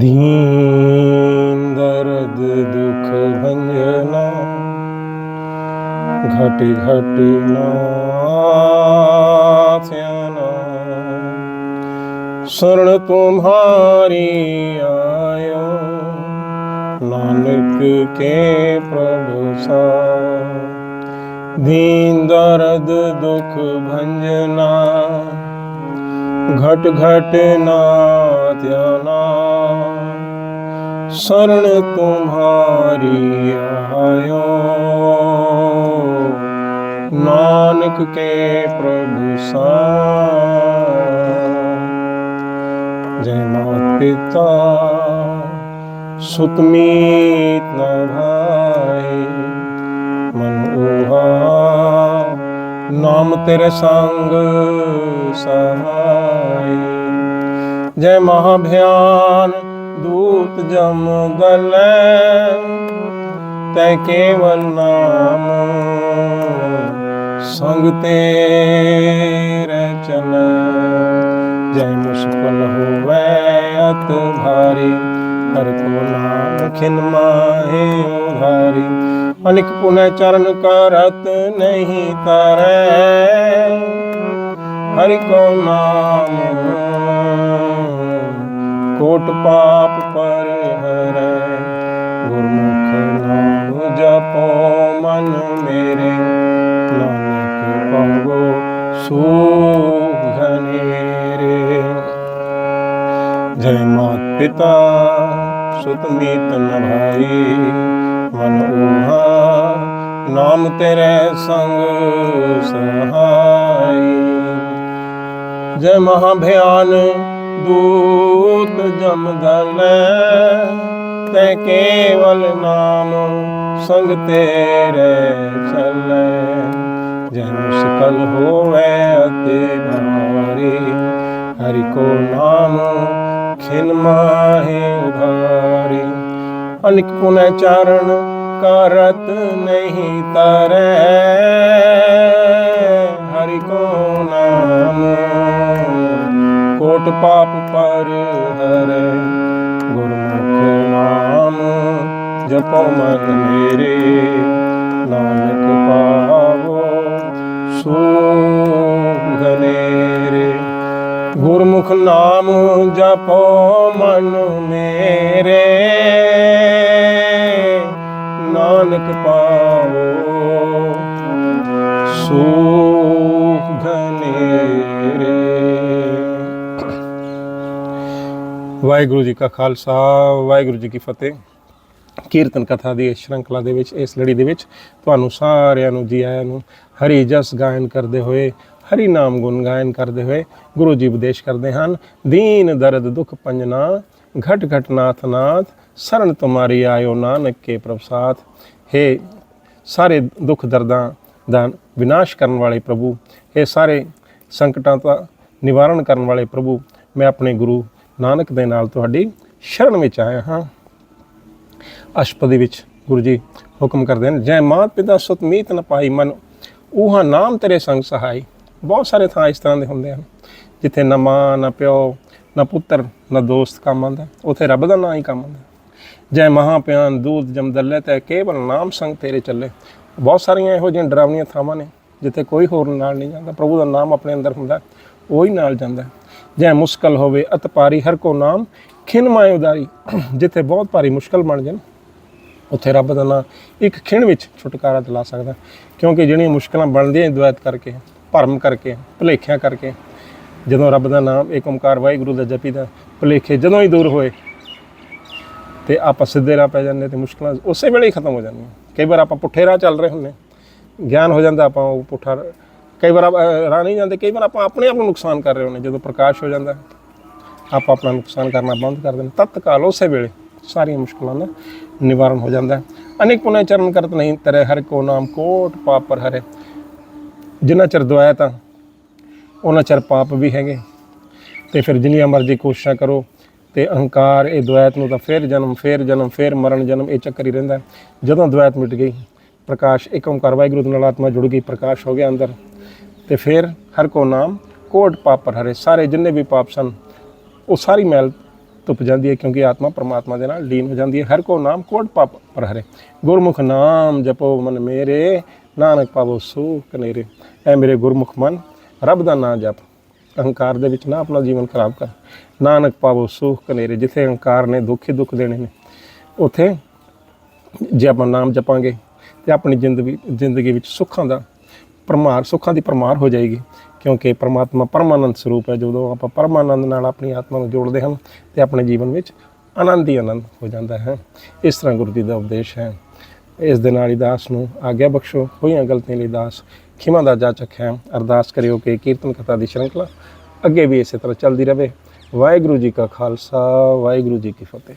दीन दर्द दुख भंजना घट घट नाथ्याना शरण तुम्हारी आयो नानक के प्रभु सा दीन दर्द दुख भंजना घट घट ਧਿਆਨਾ ਸਰਣ ਤੁਮਾਰੀ ਆਇਓ। ਨਾਨਕ ਕੇ ਪ੍ਰਭੂ ਸਾ ਜੈ ਮਾਤ ਪਿਤਾ ਸੁਤਮੀਤ ਨਾ ਭਾਈ ਮਨ ਉਹਾ ਨਾਮ ਤੇਰੇ ਸੰਗ ਸਹਾਈ ਜੈ ਮਹਾ ਭਿਆਨ ਦੂਤ ਜਮ ਗਲੈ, ਤੈ ਕੇਵਲ ਨਾਮ ਸੰਗ ਤੇ ਰਹਿ ਚਲੈ। ਜੈ ਮੁਸ਼ਕਲ ਹੋਵੇ ਅਤ ਭਾਰੀ, ਹਰ ਕੋ ਨਾਮ ਖਿਨ ਮਾਹੇ ਉਧਾਰੀ ਅਨਿਕ ਪੁਨੈ ਚਰਨ ਕਰਤ ਨਹੀਂ ਤਰੈ, ਹਰਿ ਨਾਮ ਕੋਟ ਪਾਪ ਪਰ ਹਰੈ ਗੁਰਮੁਖ ਨਾਮ ਜਪੋ, ਮਨ ਮੇਰੇ ਨਾਨਕ ਪਾਵੋ ਸੁਖ ਘਨੇਰੇ ਜੈ ਮਾਤ ਪਿਤਾ, ਸੁਤ ਮੀਤ ਨਭਾਈ ਮਨ ਉਹਾ, ਨਾਮ ਤੇਰੇ ਸੰਗ ਸਹਾਈ। ਜੈ ਮਹਾ ਭਿਆਨ ਦੂਤ ਜਮਦਲੈ ਤੈ ਕੇਵਲ ਨਾਮ ਸੰਗ ਤੇਰੇ ਚੱਲੇ। ਜਨ ਸਕਲ ਹੋਵੇ ਅਤੇ ਮਾਰੀ ਹਰਿ ਕੋ ਨਾਮ ਖਿਨ ਮਾਹੇ ਉਧਾਰੀ। ਅਨਿਕ ਪੁਨੈ ਚਾਰਨ ਕਰਤ ਨਹੀਂ ਤਰੈ। ਪਾਪ ਪਰ ਹਰੇ ਗੁਰਮੁਖ ਨਾਮ ਜਪੋ ਮਨ ਮੇਰੇ। ਨਾਨਕ ਪਾਵੋ ਸੁਗਨੇਰੇ ਗੁਰਮੁਖ ਨਾਮ ਜਪੋ ਮਨ ਮੇਰੇ। ਨਾਨਕ ਪਾਵੋ ਸੋ ਵਾਹਿਗੁਰੂ ਜੀ ਕਾ ਖਾਲਸਾ, ਵਾਹਿਗੁਰੂ ਜੀ ਕੀ ਫਤਿਹ। ਕੀਰਤਨ ਕਥਾ ਦੀ ਇਸ ਸ਼੍ਰੰਖਲਾ ਦੇ ਵਿੱਚ, ਇਸ ਲੜੀ ਦੇ ਵਿੱਚ ਤੁਹਾਨੂੰ ਸਾਰਿਆਂ ਨੂੰ ਜੀ ਆਇਆਂ ਨੂੰ ਹਰੀ ਜਸ ਗਾਇਨ ਕਰਦੇ ਹੋਏ, ਹਰੀ ਨਾਮ ਗੁਣ ਗਾਇਨ ਕਰਦੇ ਹੋਏ ਗੁਰੂ ਜੀ ਉਪਦੇਸ਼ ਕਰਦੇ ਹਨ। ਦੀਨ ਦਰਦ ਦੁਖ ਪੰਜਨਾ, ਘਟ ਘਟ ਨਾਥ ਨਾਥ, ਸਰਨ ਤੁਮਾਰੀ ਆਇਓ ਨਾਨਕ ਕੇ ਪ੍ਰਭਸਾਥ ਹੈ ਸਾਰੇ ਦੁੱਖ ਦਰਦਾਂ ਦਾ ਵਿਨਾਸ਼ ਕਰਨ ਵਾਲੇ ਪ੍ਰਭੂ ਇਹ ਸਾਰੇ ਸੰਕਟਾਂ ਦਾ ਨਿਵਾਰਨ ਕਰਨ ਵਾਲੇ ਪ੍ਰਭੂ, ਮੈਂ ਆਪਣੇ ਗੁਰੂ ਨਾਨਕ ਦੇ ਨਾਲ ਤੁਹਾਡੀ ਸ਼ਰਨ ਵਿੱਚ ਆਇਆ ਹਾਂ। ਅਸ਼ਪਦੀ ਵਿੱਚ ਗੁਰੂ ਜੀ ਹੁਕਮ ਕਰਦੇ ਨੇ ਜੈ ਮਾਤ ਪਿਤਾ ਸੁਤ ਮੀਤ ਨ ਪਾਈ ਮਨ ਉਹਾ ਨਾਮ ਤੇਰੇ ਸੰਗ ਸਹਾਈ। ਬਹੁਤ ਸਾਰੇ ਥਾਂ ਇਸ ਤਰ੍ਹਾਂ ਦੇ ਹੁੰਦੇ ਹਨ, ਜਿੱਥੇ ਨਾ ਮਾਂ, ਨਾ ਪਿਓ, ਨਾ ਪੁੱਤਰ, ਨਾ ਦੋਸਤ ਕੰਮ ਆਉਂਦਾ ਉਥੇ ਰੱਬ ਦਾ ਨਾਮ ਹੀ ਕੰਮ ਆਉਂਦਾ ਜੈ ਮਹਾਪਿਆਨ ਦੂਤ ਜਮਦੱਲੇ ਤੇ ਕੇਵਲ ਨਾਮ ਸੰਗ ਤੇਰੇ ਚੱਲੇ। ਬਹੁਤ ਸਾਰੀਆਂ ਇਹੋ ਜਿਹੀਆਂ ਡਰਾਵਣੀਆਂ ਥਾਵਾਂ ਨੇ, ਜਿੱਥੇ ਕੋਈ ਹੋਰ ਨਾਲ ਨਹੀਂ ਜਾਂਦਾ। ਪ੍ਰਭੂ ਦਾ ਨਾਮ ਆਪਣੇ ਅੰਦਰ ਹੁੰਦਾ ਉਹ ਹੀ ਨਾਲ ਜਾਂਦਾ ਜੈ ਮੁਸ਼ਕਲ ਹੋਵੇ, ਅਤ ਪਾਰੀ ਹਰ ਕੋ ਨਾਮ ਖਿਣ ਮਾਇ ਉਦਾਰੀ। ਜਿੱਥੇ ਬਹੁਤ ਭਾਰੀ ਮੁਸ਼ਕਲ ਬਣ ਜਾਣ, ਉੱਥੇ ਰੱਬ ਦਾ ਨਾਮ ਇੱਕ ਖਿਣ ਵਿੱਚ ਛੁਟਕਾਰਾ ਦਿਲਾ ਸਕਦਾ ਕਿਉਂਕਿ ਜਿਹੜੀਆਂ ਮੁਸ਼ਕਲਾਂ ਬਣਦੀਆਂ ਦੁਆਇਤ ਕਰਕੇ, ਭਰਮ ਕਰਕੇ, ਭੁਲੇਖਿਆਂ ਕਰਕੇ, ਜਦੋਂ ਰੱਬ ਦਾ ਨਾਮ ਏਕ ਓਮਕਾਰ ਵਾਹਿਗੁਰੂ ਦਾ ਜਪੀਦਾ ਭੁਲੇਖੇ ਜਦੋਂ ਹੀ ਦੂਰ ਹੋਏ, ਤੇ ਆਪਾਂ ਸਿੱਧੇ ਰਾਹ ਪੈ ਜਾਂਦੇ ਤੇ ਮੁਸ਼ਕਲਾਂ ਉਸੇ ਵੇਲੇ ਹੀ ਖਤਮ ਹੋ ਜਾਂਦੀਆਂ। ਕਈ ਵਾਰ ਆਪਾਂ ਪੁੱਠੇ ਰਾਹ ਚੱਲ ਰਹੇ ਹੁੰਨੇ ਗਿਆਨ ਹੋ ਜਾਂਦਾ, ਆਪਾਂ ਉਹ ਪੁੱਠਾ ਕਈ ਵਾਰ ਆਪਾਂ, ਅਹ, ਰਾਹ ਨਹੀਂ ਜਾਂਦੇ ਕਈ ਵਾਰ ਆਪਾਂ ਆਪਣੇ ਆਪ ਨੂੰ ਨੁਕਸਾਨ ਕਰ ਰਹੇ ਹੁੰਦੇ ਜਦੋਂ ਪ੍ਰਕਾਸ਼ ਹੋ ਜਾਂਦਾ ਆਪਾਂ ਆਪਣਾ ਨੁਕਸਾਨ ਕਰਨਾ ਬੰਦ ਕਰ ਦਿੰਦੇ ਤਤਕਾਲ ਉਸੇ ਵੇਲੇ ਸਾਰੀਆਂ ਮੁਸ਼ਕਲਾਂ ਦਾ ਨਿਵਾਰਨ ਹੋ ਜਾਂਦਾ ਹੈ। ਅਨੇਕ ਪੁਨੇ ਚਰਨ ਕਰਤ ਨਹੀਂ ਤਰੇ ਹਰ ਕੋ ਨਾਮ ਕੋਟ ਪਾਪ ਪਰ ਹਰੇ। ਜਿੰਨਾ ਚਿਰ ਦੁਆਇਆ ਤਾਂ ਉਹਨਾਂ ਚਿਰ ਪਾਪ ਵੀ ਹੈਗੇ। ਤੇ ਫਿਰ ਜਿੰਨੀਆਂ ਮਰਜ਼ੀ ਕੋਸ਼ਿਸ਼ਾਂ ਕਰੋ ਤੇ ਅਹੰਕਾਰ ਇਹ ਦੁਆਇਤ ਨੂੰ ਤਾਂ ਫਿਰ ਜਨਮ ਫਿਰ ਜਨਮ ਫਿਰ ਮਰਨ ਜਨਮ ਇਹ ਚੱਕਰ ਹੀ ਰਹਿੰਦਾ ਜਦੋਂ ਦੁਆਇਤ ਮਿਟ ਗਈ ਪ੍ਰਕਾਸ਼ ਇੱਕ ਓੰਕਾਰ ਵਾਹਿਗੁਰੂ ਦੇ ਨਾਲ ਆਤਮਾ ਜੁੜ ਗਈ ਪ੍ਰਕਾਸ਼ ਹੋ ਗਿਆ ਅੰਦਰ। ਤੇ ਫਿਰ ਹਰ ਕੋ ਨਾਮ ਕੋਟ ਪਾਪ ਪਰ ਹਰੇ, ਸਾਰੇ ਜਿੰਨੇ ਵੀ ਪਾਪ ਸਨ, ਉਹ ਸਾਰੀ ਮੈਲ ਧੁੱਪ ਜਾਂਦੀ ਹੈ ਕਿਉਂਕਿ ਆਤਮਾ ਪਰਮਾਤਮਾ ਦੇ ਨਾਲ ਲੀਨ ਹੋ ਜਾਂਦੀ ਹੈ। ਹਰ ਕੋ ਨਾਮ ਕੋਟ ਪਾਪ ਪਰ ਹਰੇ। ਗੁਰਮੁਖ ਨਾਮ ਜਪੋ ਮਨ ਮੇਰੇ, ਨਾਨਕ ਪਾਵੋ ਸੁਖ ਕਨੇਰੇ ਐ ਮੇਰੇ ਗੁਰਮੁਖ ਮਨ, ਰੱਬ ਦਾ ਨਾਮ ਜਪ। ਅਹੰਕਾਰ ਦੇ ਵਿੱਚ ਨਾ ਆਪਣਾ ਜੀਵਨ ਖਰਾਬ ਕਰ। ਨਾਨਕ ਪਾਵੋ ਸੁਖ ਕਨੇਰੇ ਜਿੱਥੇ ਅਹੰਕਾਰ ਨੇ ਦੁੱਖ ਹੀ ਦੁੱਖ ਦੇਣੇ ਨੇ, ਉਥੇ ਜੇ ਆਪਾਂ ਨਾਮ ਜਪਾਂਗੇ ਤੇ ਆਪਣੀ ਜ਼ਿੰਦਗੀ ਜ਼ਿੰਦਗੀ ਵਿੱਚ ਸੁੱਖਾਂ ਦਾ ਪਰਮਾਰ ਸੁੱਖਾਂ ਦੀ ਪਰਮਾਰ ਹੋ ਜਾਏਗੀ, ਕਿਉਂਕਿ ਪਰਮਾਤਮਾ ਪਰਮਾਨੰਦ ਸਰੂਪ ਹੈ। ਜਦੋਂ ਆਪਾਂ ਪਰਮਾਨੰਦ ਨਾਲ ਆਪਣੀ ਆਤਮਾ ਨੂੰ ਜੋੜਦੇ ਹਾਂ ਤੇ ਆਪਣੇ ਜੀਵਨ ਵਿੱਚ ਆਨੰਦ ਹੀ ਆਨੰਦ ਹੋ ਜਾਂਦਾ ਹੈ। ਇਸ ਤਰ੍ਹਾਂ ਗੁਰੂ ਜੀ ਦਾ ਉਪਦੇਸ਼ ਹੈ। ਇਸ ਦੇ ਨਾਲ ਹੀ ਦਾਸ ਨੂੰ ਆਗਿਆ ਬਖਸ਼ੋ, ਹੋਈਆਂ ਗਲਤੀਆਂ ਲਈ ਦਾਸ ਖਿਮਾ ਦਾ ਜਾਚਕ ਹੈ। ਅਰਦਾਸ ਕਰਿਓ ਕਿ ਕੀਰਤਨ ਕਥਾ ਦੀ ਸ਼੍ਰੰਖਲਾ ਅੱਗੇ ਵੀ ਇਸੇ ਤਰ੍ਹਾਂ ਚੱਲਦੀ ਰਹੇ ਵਾਹਿਗੁਰੂ ਜੀ ਕਾ ਖਾਲਸਾ, ਵਾਹਿਗੁਰੂ ਜੀ ਕੀ ਫਤਿਹ।